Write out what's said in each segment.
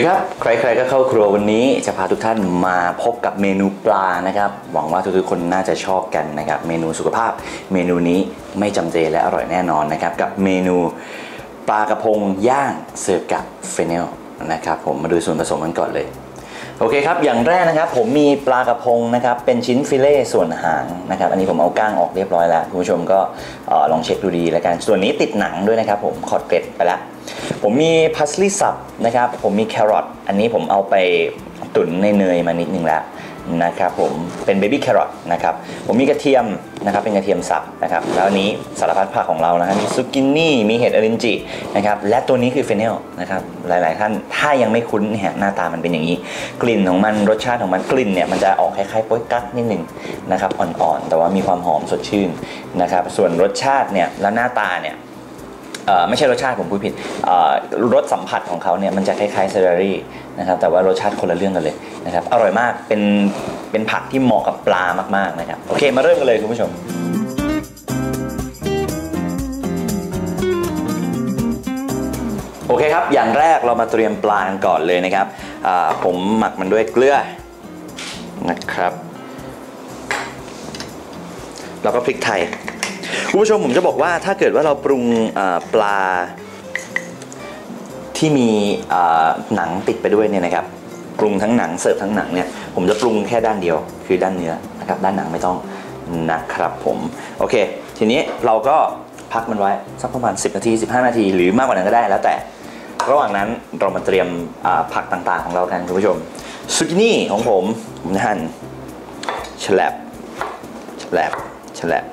ดีครับ ใครๆก็เข้าครัววันนี้จะพาทุกท่านมาพบกับเมนูปลานะครับ หวังว่าทุกๆคนน่าจะชอบกันนะครับ เมนูสุขภาพ เมนูนี้ไม่จำเจและอร่อยแน่นอนนะครับ กับเมนูปลากระพงย่างเสิร์ฟกับเฟเนลนะครับผมมาดูส่วนผสมกันก่อนเลย โอเคครับ อย่างแรกนะครับ ผมมีปลากระพงนะครับ เป็นชิ้นฟิเล่ส่วนหางนะครับ อันนี้ผมเอาก้างออกเรียบร้อยแล้วคุณผู้ชมก็ออลองเช็คดูดีแล้วกัน ส่วนนี้ติดหนังด้วยนะครับ ผมขอดเกล็ดไปแล้ว ผมมีพัสลีสับนะครับ ผมมีแครอทอันนี้ผมเอาไปตุ๋นในเนยมานิดนึงแล้วนะครับผมเป็นเบบี้แครอทนะครับผมมีกระเทียมนะครับเป็นกระเทียมสับนะครับแล้วนี้สารพัดผักของเรานะครับมีซุกินี่มีเห็ดอรินจินะครับและตัวนี้คือเฟเนลนะครับหลาย ๆ ท่านถ้ายังไม่คุ้นเนี่ยหน้าตามันเป็นอย่างนี้ กลิ่นของมันรสชาติของมันกลิ่นเนี่ยมันจะออกคล้ายๆป๊ยกั๊กนิดนึงนะครับอ่อน ๆ แต่ว่ามีความหอมสดชื่นนะครับส่วนรสชาติเนี่ยและหน้าตาเนี่ย ไม่ใช่รสชาติผมพูดผิดรสสัมผัสของเขาเนี่ยมันจะคล้ายๆเซอร์รี่นะครับแต่ว่ารสชาติคนละเรื่องกันเลยนะครับอร่อยมากเป็นเป็นผักที่เหมาะกับปลามากๆนะครับโอเคมาเริ่มกันเลยคุณผู้ชมโอเคครับ อย่างแรกเรามาเตรียมปลากันก่อนเลยนะครับ ผมหมักมันด้วยเกลือนะครับ แล้วก็พริกไทย คุณผู้ชมผมจะบอกว่าถ้าเกิดว่าเราปรุงปลาที่มีหนังติดไปด้วยเนี่ยนะครับปรุงทั้งหนังเสิร์ฟทั้งหนังเนี่ยผมจะปรุงแค่ด้านเดียว คือด้านเนื้อนะครับด้านหนังไม่ต้องนะครับผมโอเค ทีนี้เราก็พักมันไว้สักประมาณ 10 นาที 15 นาที หรือมากกว่านั้นก็ได้แล้วแต่ระหว่างนั้นเรามาเตรียมผักต่างๆ ของเรากันคุณผู้ชมซุกินี่ของผมผมจะหั่นฉลับฉลับฉลับ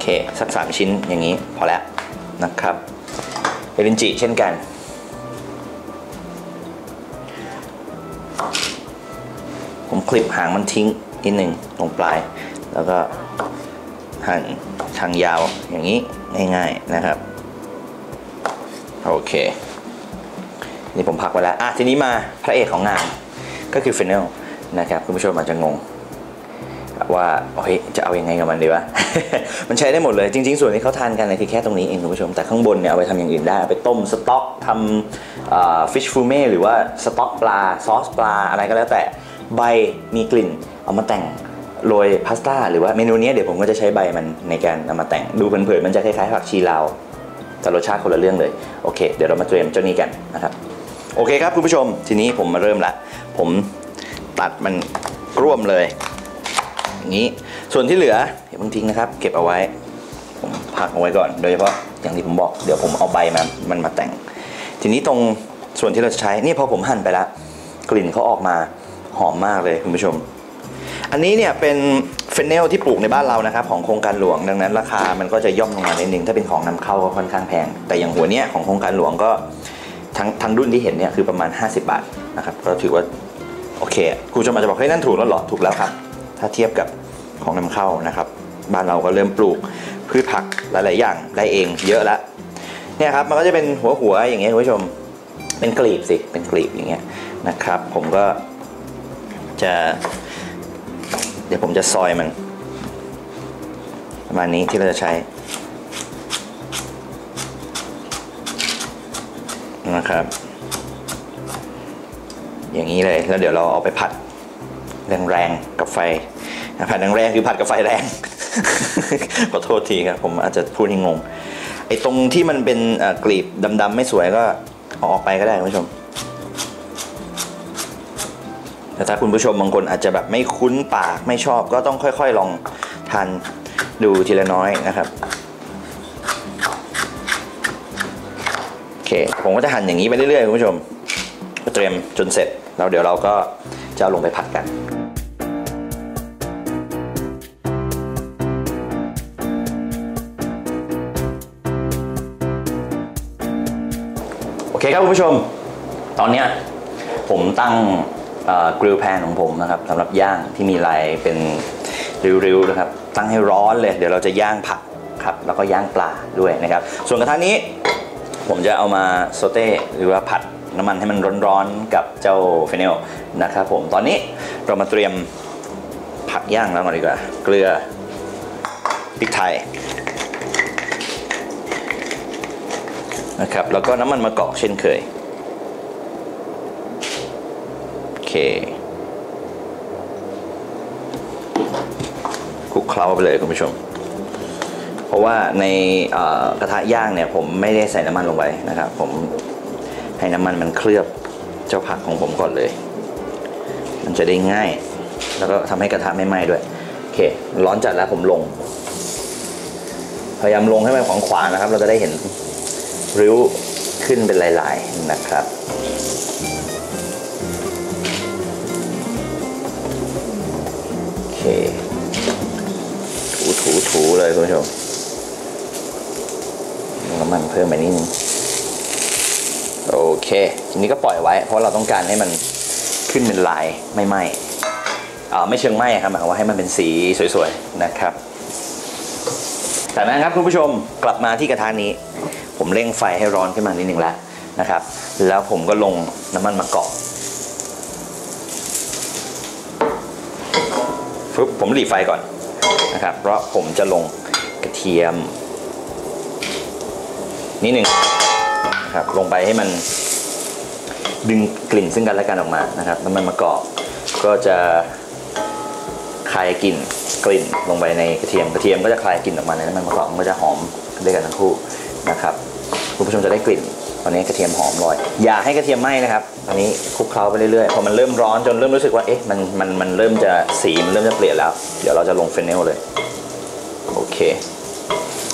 เค สักสามชิ้นอย่างนี้พอแล้วนะครับเอรินจิเช่นกัน ผมคลิปหางมันทิ้งนิดหนึ่งตรงปลาย แล้วก็หั่นทางยาวอย่างนี้ง่ายๆนะครับ โอเค นี่ผมพักไว้แล้ว อะ ทีนี้มาพระเอกของงานก็คือเฟนเนลนะครับ คุณผู้ชมอาจจะงง ว่าเฮ้ยจะเอายังไงกับมันดีวะ มันใช้ได้หมดเลยจริง ๆ ส่วนที่เขาทานกันเนยคือแค่ตรงนี้เองคุณผู้ชม แต่ข้างบนเนี่ยเอาไปทำอย่างอื่นได้เอาไปต้มสต๊อกทำฟิชฟูเม่หรือว่าสต๊อกปลาซอสปลาอะไรก็แล้วแต่ใบมีกลิ่นเอามาแต่งโรยพาสต้าหรือว่าเมนูนี้เดี๋ยวผมก็จะใช้ใบมันในการเอามาแต่งดูเผินๆมันจะคล้ายๆผักชีลาวแต่รสชาติคนละเรื่องเลยโอเค เดี๋ยวเรามาเตรียมเจ้านี้กันนะครับโอเคครับคุณผู้ชม ทีนี้ผมมาเริ่มละ ผมตัดมันกร่วมเลย อย่างนี้ ส่วนที่เหลืออย่าเพิ่งทิ้งนะครับ เก็บเอาไว้ผมพักเอาไว้ก่อน โดยเฉพาะอย่างที่ผมบอกเดี๋ยวผมเอาใบมันมันมาแต่ง ทีนี้ตรงส่วนที่เราจะใช้นี่พอผมหั่นไปแล้วกลิ่นเขาออกมาหอมมากเลยคุณผู้ชม อันนี้เนี่ยเป็นเฟนเนลที่ปลูกในบ้านเรานะครับ ของโครงการหลวงดังนั้นราคามันก็จะย่อมลงมานิดนึงถ้าเป็นของนำเข้าก็ค่อนข้างแพง แต่อย่างหัวเนี้ยของโครงการหลวงก็ทั้งทั้งรุ่นที่เห็นเนี่ยคือประมาณ 50 บาทนะครับก็ถือว่าโอเคคุณผู้ชมอาจจะบอกเฮ้ยนั่นถูกแล้วเหรอถูกแล้วครับ ถ้าเทียบกับของนำเข้านะครับ บ้านเราก็เริ่มปลูกพืชผักหลาย ๆ อย่างได้เองเยอะแล้วเนี่ยครับมันก็จะเป็นหัวหัวๆอย่างเงี้ยคุณผู้ชมเป็นกลีบสิเป็นกลีบอย่างเงี้ยนะครับ ผมก็จะ เดี๋ยวผมจะซอยมัน ประมาณนี้ที่เราจะใช้นะครับ อย่างนี้เลยแล้วเดี๋ยวเราเอาไปผัด แรงๆกับไฟผัดแรงๆคือผัดกับไฟแรง ขอโทษทีครับผมอาจจะพูดให้งงไอ้ตรงที่มันเป็นกลีบดำๆไม่สวยก็เอาออกไปก็ได้คุณผู้ชมแต่ถ้าคุณผู้ชมบางคนอาจจะแบบไม่คุ้นปากไม่ชอบก็ต้องค่อยๆลองทานดูทีละน้อยนะครับโอเคผมก็จะหั่นอย่างนี้ไปเรื่อยๆคุณผู้ชมเตรียมจนเสร็จแล้วเดี๋ยวเราก็จะลงไปผัดกัน คครับคุณผู้ชม ตอนเนี้ยผมตั้งกริลแพนของผมนะครับสำหรับย่างที่มีลายเป็นริ้วๆนะครับ ตั้งให้ร้อนเลย เดี๋ยวเราจะย่างผักครับ แล้วก็ย่างปลาด้วยนะครับ ส่วนกระทะนี้ผมจะเอามาโซเต้หรือว่าผัดน้ำมันให้มันร้อนๆกับเจ้าเฟเนลนะครับผมตอนนี้เรามาเตรียมผักย่างแล้วก่อนดีกว่า เกลือพริกไทย นะครับ แล้วก็น้ำมันมะกอกเช่นเคย โอเคคลุกเคล้าไปเลยคุณผู้ชม เพราะว่าในกระทะย่างเนี่ยผมไม่ได้ใส่น้ำมันลงไปนะครับ ผมให้น้ำมันมันเคลือบเจ้าผักของผมก่อนเลย มันจะได้ง่าย แล้วก็ทำให้กระทะไม่ไหม้ด้วย โอเค ร้อนจัดแล้วผมลง พยายามลงให้มันขวางขวางๆนะครับ เราจะได้เห็น ริ้วขึ้นเป็นลายๆนะครับ โอเค ถูถูถูเลยคุณผู้ชมน้ำมันเพิ่มไปนิดนึงโอเคทีนี้ก็ปล่อยไว้ เพราะเราต้องการให้มันขึ้นเป็นลายไม่ไหมอ่าไม่เชิงไหมครับหมายว่าให้มันเป็นสีสวยๆนะครับจากนั้นครับคุณผู้ชมกลับมาที่กระทะนี้ ผมเร่งไฟให้ร้อนขึ้นมานิดหนึ่งแล้วนะครับ แล้วผมก็ลงน้ำมันมะกอกฟึบผมหลีไฟก่อนนะครับ เพราะผมจะลงกระเทียม นิดหนึ่งนะครับลงไปให้มันดึงกลิ่นซึ่งกันและกันออกมานะครับน้ำมันมะกอกก็จะคลายกลิ่นกลิ่นลงไปในกระเทียมกระเทียมก็จะคลายกลิ่นออกมาในน้ำมันมะกอกมันก็จะหอมด้วยกันทั้งคู่นะครับ คุณผู้ชมจะได้กลิ่นตอนนี้กระเทียมหอมลอย อย่าให้กระเทียมไหม้นะครับอันนี้คลุกเคล้าไปเรื่อยๆพอมันเริ่มร้อนจนเริ่มรู้สึกว่าเอ๊ะมันมันมันเริ่มจะสีมันเริ่มจะเปลี่ยนแล้ว เดี๋ยวเราจะลงเฟนเนลเลยโอเค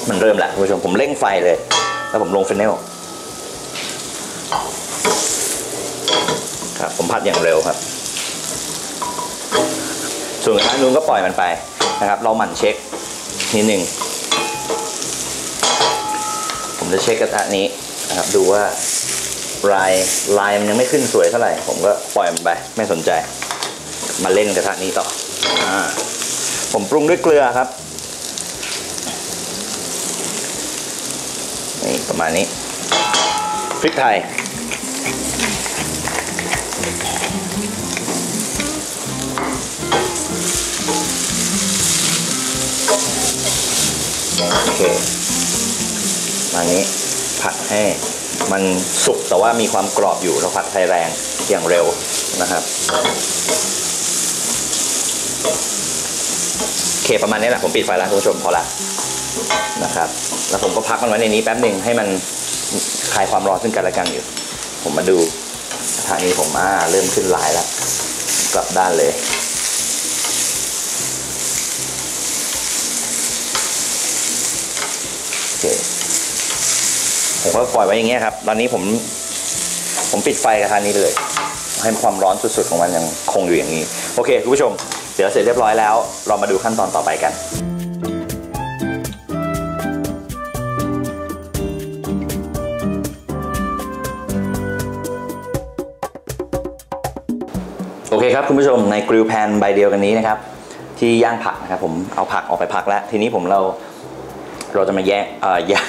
มันเริ่มแล้วคุณผู้ชมผมเร่งไฟเลย แล้วผมลงเฟนเนลครับผมผัดอย่างเร็วครับ ส่วนกระทะนู้นก็ปล่อยมันไปนะครับ เราหมั่นเช็คนิดหนึ่ง ผมจะเช็คกระทะนี้นะครับดูว่าลายลายมันยังไม่ขึ้นสวยเท่าไหร่ ผมก็ปล่อยมันไป ไม่สนใจ มาเล่นกระทะนี้ต่ออผมปรุงด้วยเกลือครับนี่ประมาณนี้พริกไทยโอเค มานี้ ผัดให้มันสุกแต่ว่ามีความกรอบอยู่เราผัดไฟแรงอย่างเร็วนะครับโอเคประมาณนี้แหละผมปิดไฟแล้วคุณผู้ชมพอละนะครับ แล้วผมก็พักมันไว้ในนี้แป๊บหนึ่งให้มันคลายความร้อนซึ่งกันและกันอยู่ ผมมาดูทางนี้ผมอ่าเริ่มขึ้นลายแล้ว กลับด้านเลย ผมก็ปล่อยไว้อย่างเงี้ยครับ ตอนนี้ผม ผมปิดไฟกระทะนี้ไปเลย ให้ความร้อนสุดๆของมันยังคงอยู่อย่างนี้ โอเคคุณผู้ชม เดี๋ยวเสร็จเรียบร้อยแล้ว เรามาดูขั้นตอนต่อไปกันโอเคครับคุณผู้ชมในกริลแพนใบเดียวกันนี้นะครับที่ย่างผักนะครับผมเอาผักออกไปพักแล้ว ทีนี้ผมเราเราจะมาแย่งเอ่อย่าง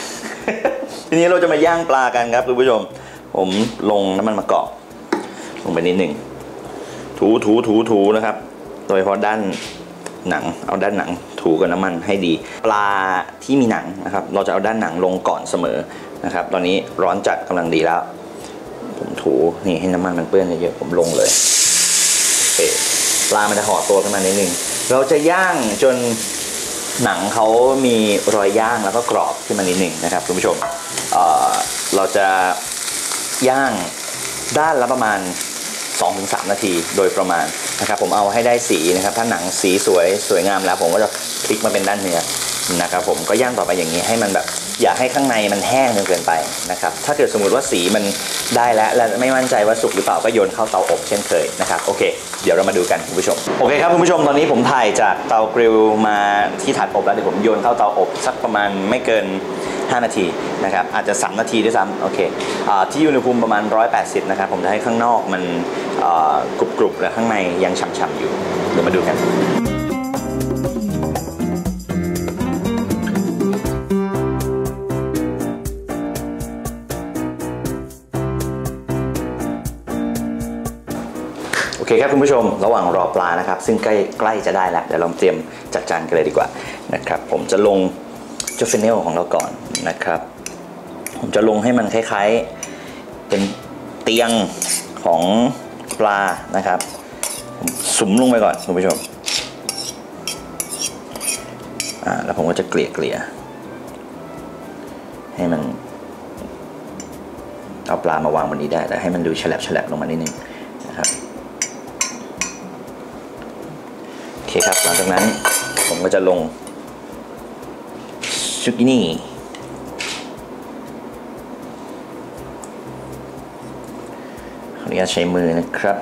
ทีนี้เราจะมาย่างปลากันครับคุณผู้ชม ผมลงน้ำมันมะกอกลงไปนิดหนึ่งถูถูถูถูนะครับ โดยเฉพาะด้านหนังเอาด้านหนังถูกับน้ำมันให้ดี ปลาที่มีหนังนะครับ เราจะเอาด้านหนังลงก่อนเสมอนะครับ ตอนนี้ร้อนจัดกำลังดีแล้ว ผมถูนี่ให้น้ำมันมันเปื้อนเยอะๆผมลงเลยเปลามันจะห่อตัวขึ้นมานิดนึงเราจะย่างจนหนังเขามีรอยย่างแล้วก็กรอบขึ้นมานิดหนึ่งนะครับคุณผู้ชม เราจะย่างด้านละประมาณ 2-3 นาทีโดยประมาณนะครับผมเอาให้ได้สีนะครับ ถ้าหนังสีสวยสวยงามแล้ว ผมก็จะพลิกมาเป็นด้านเนื้อนะครับผมก็ย่างต่อไปอย่างนี้ให้มันแบบ อย่าให้ข้างในมันแห้งจนเกินไปนะครับถ้าเกิดสมมติว่าสีมันได้แล้ว และไม่มั่นใจว่าสุกหรือเปล่าก็โยนเข้าเตาอบเช่นเคยนะครับโอเค เดี๋ยวเรามาดูกันคุณผู้ชมโอเคครับคุณผู้ชมตอนนี้ผมถ่ายจากเตากริลมาที่ถาดอบแล้วเดี๋ยวผมโยนเข้าเตาอบสักประมาณไม่เกิน 5 นาทีนะครับอาจจะ 3 นาทีด้วยซ้ำโอเคอที่อุณหภูมิประมาณ 180 นะครับ ผมจะให้ข้างนอกมันกรุบกรุบและข้างในยังฉ่ำๆอยู่ เดี๋ยวมาดูกันโอเคครับคุณผู้ชมระหว่างรอปลานะครับ ซึ่งใกล้ใกล้จะได้แล้วเดี๋ยวเราเตรียมจัดจานกันเลยดีกว่านะครับ ผมจะลง เจฟเฟนเนลของเราก่อนนะครับ ผมจะลงให้มันคล้ายๆ เป็นเตียงของปลานะครับผมสุมลงไปก่อนคุณผู้ชมอ่าแล้วผมก็จะเกลี่ยเกลี่ยให้มัน เอาปลามาวางบนนี้ได้แต่ให้มันดูฉลับฉลับลงมานิดนึงนะครับโอเคครับหลังจากนั้นผมก็จะลง ซุกินี่ขออนุญาตใช้มือนะครับ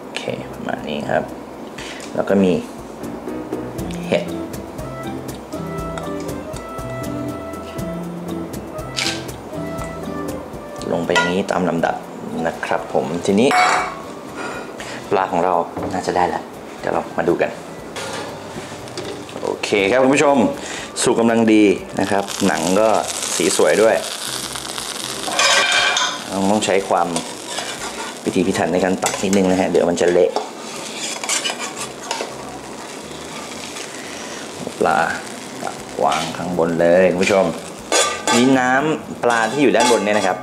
โอเค ประมาณนี้ครับ แล้วก็มีเห็ดลงไปอย่างนี้ตามลำดับนะครับผมทีนี้ ปลาของเราน่าจะได้แล้ว เดี๋ยวเรามาดูกัน โอเคครับคุณผู้ชม สุกกำลังดีนะครับ หนังก็สีสวยด้วยต้องใช้ความพิธีพิถันในการตักนิดนึงนะฮะเดี๋ยวมันจะเละปลาวางข้างบนเลยคุณผู้ชมนี่น้ำปลาที่อยู่ด้านบนเนี่ยนะครับ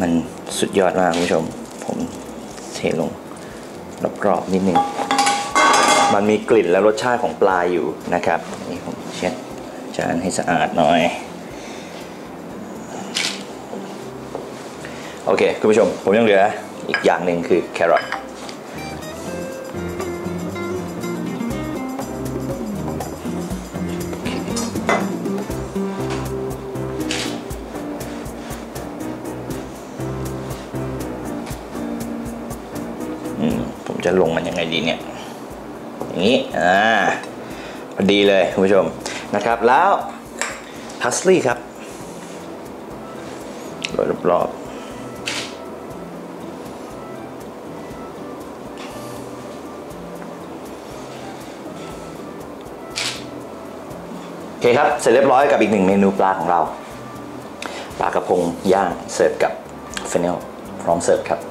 มันสุดยอดมากคุณผู้ชม ผมเทลงรอบๆนิดนึง มันมีกลิ่นและรสชาติของปลาอยู่นะครับนี่ผมเช็ดจานให้สะอาดหน่อยโอเคคุณผู้ชมผมยังเหลืออีกอย่างหนึ่งคือแครอทอืมผมจะลงมันยังไงดีเนี่ย อย่างนี้อ่าพอดีเลยคุณผู้ชมนะครับแล้วพัสลีย์ครับโรยรอบๆโอเคครับ เสร็จเรียบร้อยกับอีกหนึ่งเมนูปลาของเรา ปลากระพงย่างเสิร์ฟกับเฟนเนลพร้อมเสิร์ฟครับ